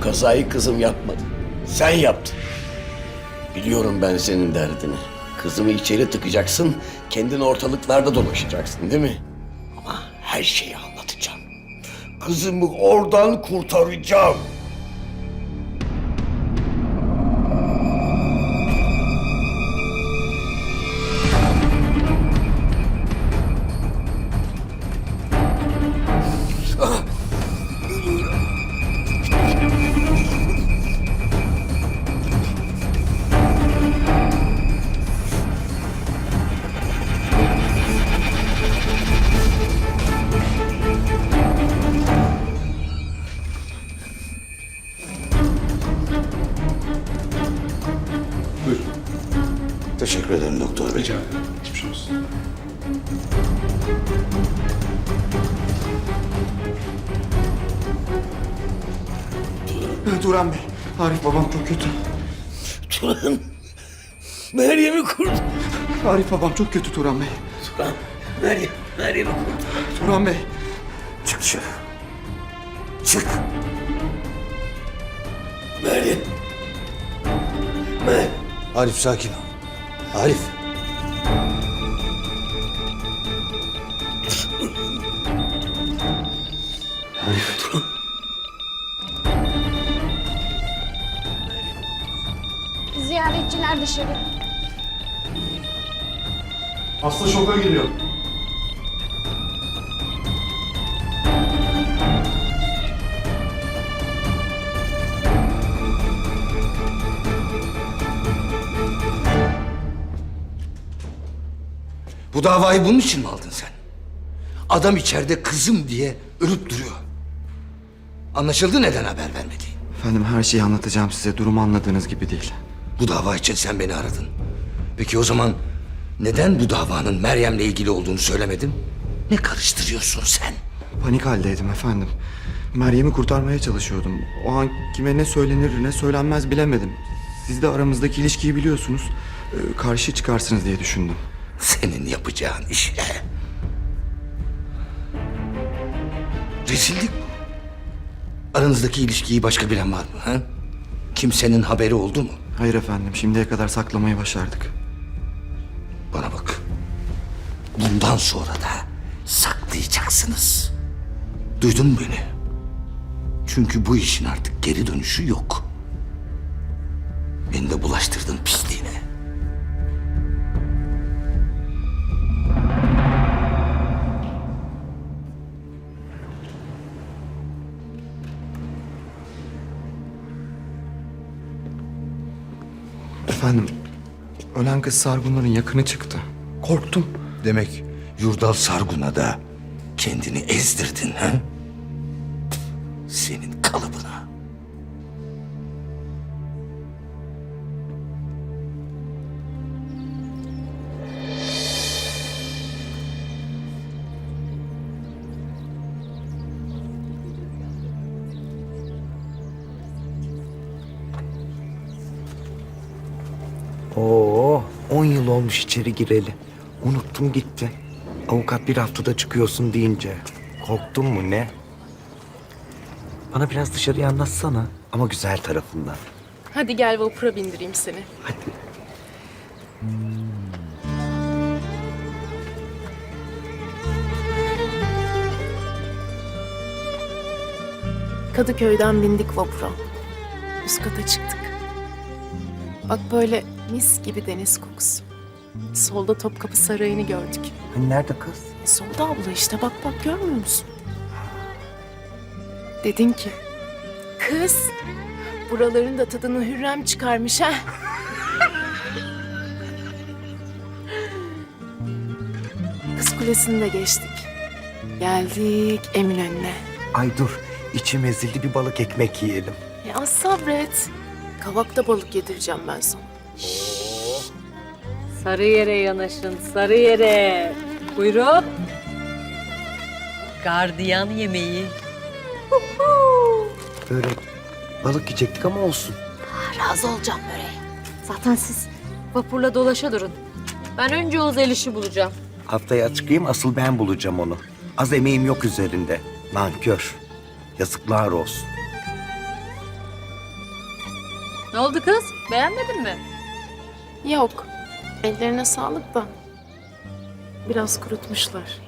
Kazayı kızım yapmadı. Sen yaptın. Biliyorum ben senin derdini. Kızımı içeri tıkacaksın, kendin ortalıklarda dolaşacaksın değil mi? Ama her şeyi anlatacağım. Kızımı oradan kurtaracağım. Turan Bey, Arif babam çok kötü. Turan, Meryem'i kurtar. Arif babam çok kötü Turan Bey. Turan, Meryem, Meryem'i kurtar. Turan Bey. Çık dışarı. Çık. Meryem. Meryem. Arif sakin ol. Arif. Ziyaretçiler dışarı. Hasta şoka giriyor. Bu davayı bunun için mi aldın sen? Adam içeride kızım diye ölüp duruyor. Anlaşıldı neden haber vermediğin. Efendim her şeyi anlatacağım size. Durumu anladığınız gibi değil. Bu dava için sen beni aradın. Peki o zaman neden bu davanın Meryem'le ilgili olduğunu söylemedin? Ne karıştırıyorsun sen? Panik haldeydim efendim. Meryem'i kurtarmaya çalışıyordum. O an kime ne söylenir ne söylenmez bilemedim. Siz de aramızdaki ilişkiyi biliyorsunuz. Ee, karşı çıkarsınız diye düşündüm. Senin yapacağın iş ne? Rezillik bu. Aranızdaki ilişkiyi başka bilen var mı? Ha? Kimsenin haberi oldu mu? Hayır efendim şimdiye kadar saklamayı başardık. Bana bak. Bundan sonra da saklayacaksınız. Duydun mu beni? Çünkü bu işin artık geri dönüşü yok. Beni de bulaştırdın pisliğine. Efendim ölen kız Sargunların yakını çıktı. Korktum. Demek Yurdal Sargun'a da kendini ezdirdin ha? Senin kalıbına. Oo, 10 yıl olmuş içeri gireli. Unuttum gitti. Avukat bir haftada çıkıyorsun deyince. Korktun mu ne? Bana biraz dışarıyı anlatsana. Ama güzel tarafından. Hadi gel vapura bindireyim seni. Hadi. Kadıköy'den bindik vapura. Üst kata çıktık. Bak böyle mis gibi deniz kokusu. Solda Topkapı Sarayı'nı gördük. Hani nerede kız? E, solda abla işte bak bak görmüyor musun? Dedin ki, kız buraların da tadını Hürrem çıkarmış ha. Kız Kulesi'ni de geçtik. Geldik Eminönü'ne. Ay dur. içim ezildi bir balık ekmek yiyelim. Ya az sabret. Kavakta balık yedireceğim ben sana. Sarı yere yanaşın, sarı yere. Buyurun. Gardiyan yemeği. Börek. Balık yiyecektik ama olsun. Razı olacağım böreğe. Zaten siz vapurla dolaşa durun. Ben önce o Zeliş'i bulacağım. Haftaya çıkayım asıl ben bulacağım onu. Az emeğim yok üzerinde. Nankör. Yazıklar olsun. Ne oldu kız? Beğenmedin mi? Yok. Ellerine sağlık da. Biraz kurutmuşlar.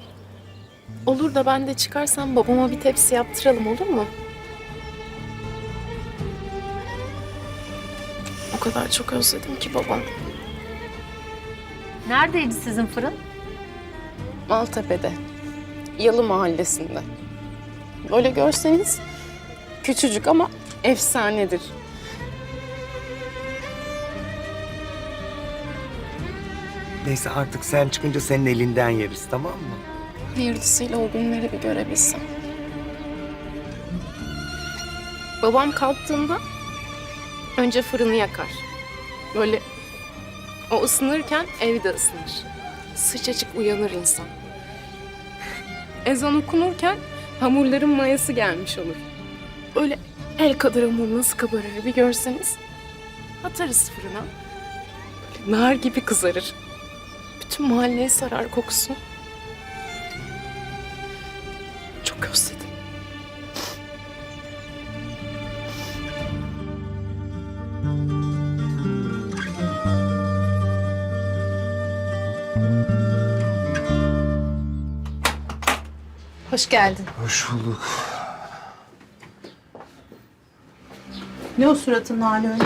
Olur da ben de çıkarsam babama bir tepsi yaptıralım olur mu? O kadar çok özledim ki babam. Neredeydi sizin fırın? Maltepe'de. Yalı mahallesinde. Böyle görseniz küçücük ama efsanedir. Neyse artık sen çıkınca senin elinden yeriz tamam mı? Hayırlısıyla o günleri bir görebilsem. Babam kalktığında önce fırını yakar. Böyle o ısınırken ev de ısınır. Sıcacık uyanır insan. Ezan okunurken hamurların mayası gelmiş olur. Öyle el kadar hamur nasıl kabarır bir görseniz. Atarız fırına. Böyle nar gibi kızarır. Bütün mahalleye sarar kokusu. Çok özledim. Hoş geldin. Hoş bulduk. Ne o suratın hali öyle?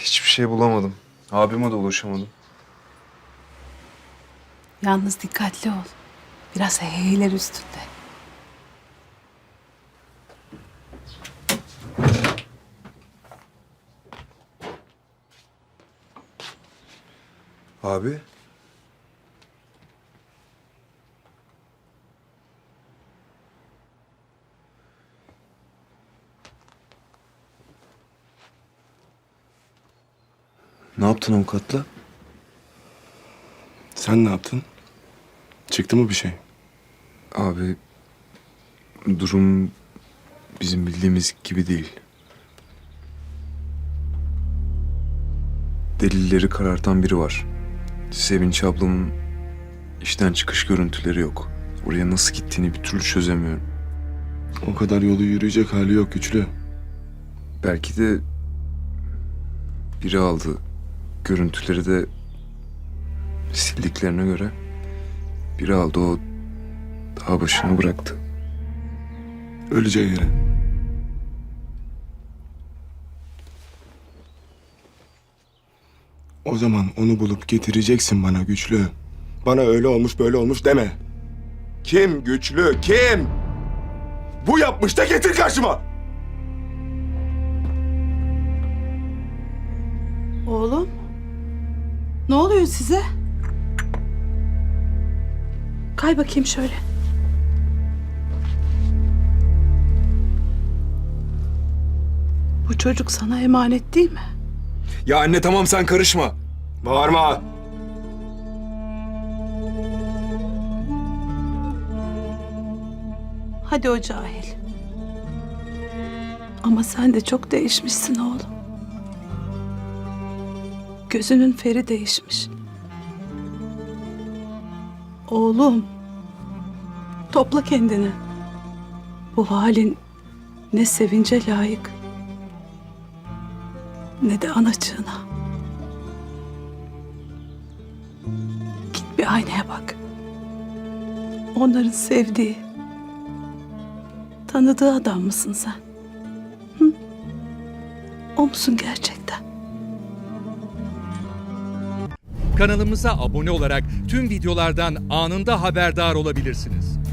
Hiçbir şey bulamadım. Abime de ulaşamadım. Yalnız dikkatli ol. Biraz heyler üstünde. Abi? Ne yaptın avukatla? Sen ne yaptın? Çıktı mı bir şey? Abi durum bizim bildiğimiz gibi değil. Delilleri karartan biri var. Sevinç ablamın işten çıkış görüntüleri yok. Oraya nasıl gittiğini bir türlü çözemiyorum. O kadar yolu yürüyecek hali yok güçlü. Belki de biri aldı. Görüntüleri de sildiklerine göre biri aldı o dağ başına bıraktı. Öleceği yere. O zaman onu bulup getireceksin bana güçlü. Bana öyle olmuş böyle olmuş deme. Kim güçlü kim? Bu yapmış da getir karşıma. Oğlum. Ne oluyor size? Kay bakayım şöyle. Bu çocuk sana emanet değil mi? Ya anne tamam sen karışma. Bağırma. Hadi o cahil. Ama sen de çok değişmişsin oğlum. Gözünün feri değişmiş. Oğlum. Topla kendini. Bu halin ne sevince layık ne de anacığına. Git bir aynaya bak. Onların sevdiği, tanıdığı adam mısın sen? Hı? O musun gerçekten? Kanalımıza abone olarak tüm videolardan anında haberdar olabilirsiniz.